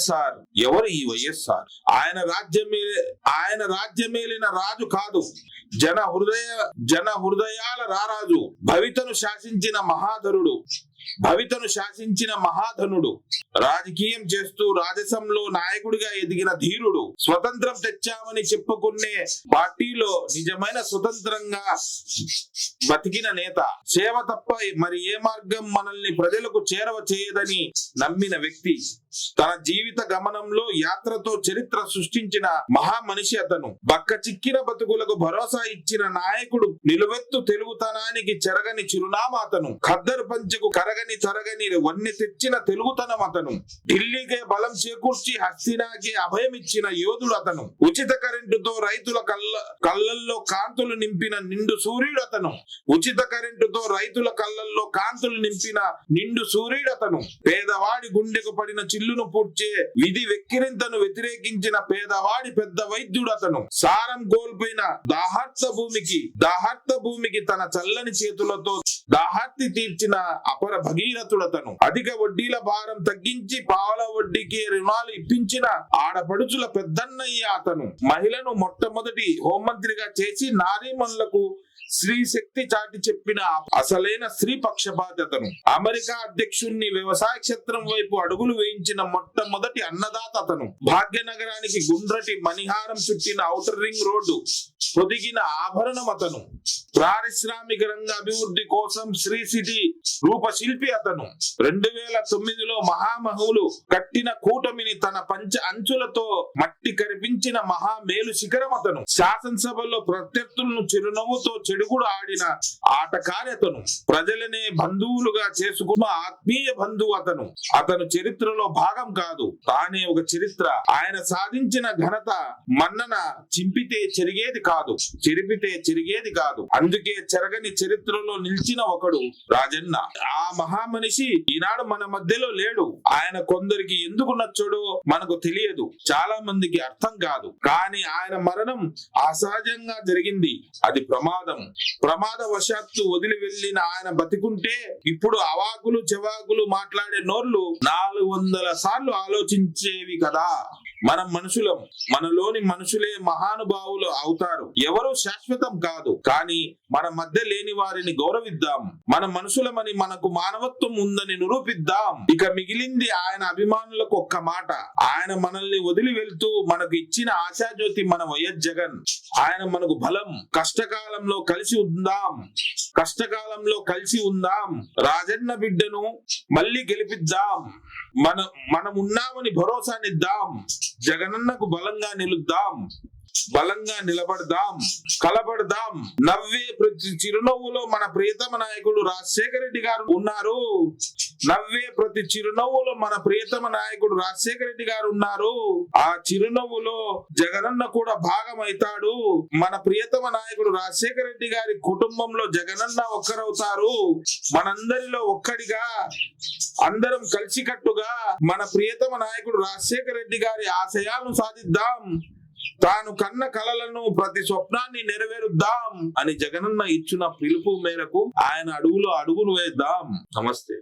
Sir ఎవరు ఈ వైఎస్ఆర్? ఆయన రాజ్యమే ఆయన రాజ్యమేలిన రాజు కాదు. జన హృదయ జన హృదయాల రారాజు. భవితను శాసించిన మహాధరుడు. భవితను శాసించిన మహాధనుడు రాజకీయం చేస్తూ రాజసంలో నాయకుడిగా ఎదిగిన ధీరుడు స్వతంత్రం తెచ్చామని చెప్పుకునే పార్టీలో నిజమైన స్వతంత్రంగా బతికిన నేత. సేవ తప్ప మరి ఏ మార్గం మనల్ని ప్రజలకు చేరవ చేయదని నమ్మిన వ్యక్తి. తన జీవిత గమనంలో యాత్రతో చరిత్ర సృష్టించిన మహా మనిషి అతను. బక్క చిక్కిన బతుకులకు భరోసా ఇచ్చిన నాయకుడు నిలువెత్తు తెలుగుతనానికి చెరగని చిరునామా అతను. ఖద్దరు పంచకు కరగని తరగని వన్నె తెచ్చిన తెలుగుతనం అతను. ఢిల్లీకే బలం చేకూర్చి హస్తినాకి అభయం ఇచ్చిన యోధుడు అతను. ఉచిత కరెంటుతో రైతుల కళ్ళ కళ్ళల్లో కాంతులు నింపిన నిండు సూర్యుడు అతను. ఉచిత కరెంటుతో రైతుల కళ్ళల్లో కాంతులు నింపిన నిండు సూర్యుడు అతను. పేదవాడి గుండెకు పడిన చిల్లును పూడ్చే విధి వెక్కిరింతను వ్యతిరేకించిన పేదవాడి పెద్ద వైద్యుడు అతను. సారం కోల్పోయిన దాహార్త భూమికి దాహార్త భూమికి తన చల్లని చేతులతో దాహార్తి తీర్చిన అపర భగీరథుడతను. అధిక వడ్డీల భారం తగ్గించి పావల వడ్డీకి రుణాలు ఇప్పించిన ఆడపడుచుల పెద్దన్నయ్య అతను. మహిళను మొట్టమొదటి హోంమంత్రిగా చేసి నారీమణులకు స్త్రీ శక్తి చాటి చెప్పిన అసలైన స్త్రీ పక్షపాతి అమెరికా అధ్యక్షుణ్ణి వ్యవసాయ క్షేత్రం వైపు అడుగులు వేయించిన మొట్టమొదటి అన్నదాత అతను. భాగ్యనగరానికి గుండ్రటి మణిహారం చుట్టిన ఔటర్ రింగ్ రోడ్డు పొదిగిన ఆభరణం అతను. పారిశ్రామిక రంగ అభివృద్ధి కోసం శ్రీ సిటీ రూపశిల్పి అతను. రెండు వేల తొమ్మిదిలో మహామహులు కట్టిన కూటమిని తన పంచ అంచులతో మట్టి కరిపించిన మహా మేలు శిఖరం అతను. శాసనసభలో ప్రత్యర్థులను చిరునవ్వుతో చెడుగుడు ఆడిన ఆటకారతను ప్రజలనే బంధువులుగా చేసుకున్న ఆత్మీయ బంధువు అతను. అతను చరిత్రలో భాగం కాదు. తానే ఒక చరిత్ర. ఆయన సాధించిన ఘనత మన్నన చింపితే చెరిగేది కాదు. చెరిపితే చెరిగేది కాదు. అందుకే చెరగని చరిత్రలో నిలిచిన ఒకడు రాజన్న. ఆ మహామనిషి ఈనాడు మన మధ్యలో లేడు. ఆయన కొందరికి ఎందుకు నచ్చడో మనకు తెలియదు. చాలా మందికి అర్థం కాదు. కానీ ఆయన మరణం అసహజంగా జరిగింది. అది ప్రమాదం. ప్రమాదవశాత్తు వదిలి వెళ్ళిన ఆయన బతికుంటే ఇప్పుడు అవాకులు చెవాకులు మాట్లాడే నోర్లు నాలుగు వందల సార్లు ఆలోచించేవి కదా. మనం మనుషులం మనలోని మనుషులే మహానుభావులు అవుతారు. ఎవరు శాశ్వతం కాదు. కానీ మన మధ్య లేని వారిని గౌరవిద్దాం. మన మనుషులమని మనకు మానవత్వం ఉందని నిరూపిద్దాం. ఇక మిగిలింది ఆయన అభిమానులకు ఒక్క మాట. ఆయన మనల్ని వదిలి వెళ్తూ మనకు ఇచ్చిన ఆశాజ్యోతి మన వైఎస్ జగన్. ఆయన మనకు బలం కష్టకాలంలో కలిసి ఉందాం. కష్టకాలంలో కలిసి ఉందాం. రాజన్న బిడ్డను మళ్ళీ గెలిపిద్దాం. మన మనం ఉన్నామని భరోసానిద్దాం. జగనన్నకు బలంగా నిలుద్దాం. బలంగా నిలబడదాం. కలబడదాం. నవ్వే ప్రతి చిరునవ్వులో మన ప్రియతమ నాయకుడు రాజశేఖర రెడ్డి గారు ఉన్నారు. నవ్వే ప్రతి చిరునవ్వులో మన ప్రియతమ నాయకుడు రాజశేఖర రెడ్డి గారు ఉన్నారు. ఆ చిరునవ్వులో జగనన్న కూడా భాగమైతాడు. మన ప్రియతమ నాయకుడు రాజశేఖర రెడ్డి గారి కుటుంబంలో జగనన్న ఒక్కరవుతారు. మనందరిలో ఒక్కడిగా అందరం కలిసికట్టుగా మన ప్రియతమ నాయకుడు రాజశేఖర రెడ్డి గారి ఆశయాలను సాధిద్దాం. తాను కన్న కలలను ప్రతి స్వప్నాన్ని నెరవేరుద్దాం అని జగనన్న ఇచ్చిన పిలుపు మేరకు ఆయన అడుగులో అడుగులు వేద్దాం. నమస్తే.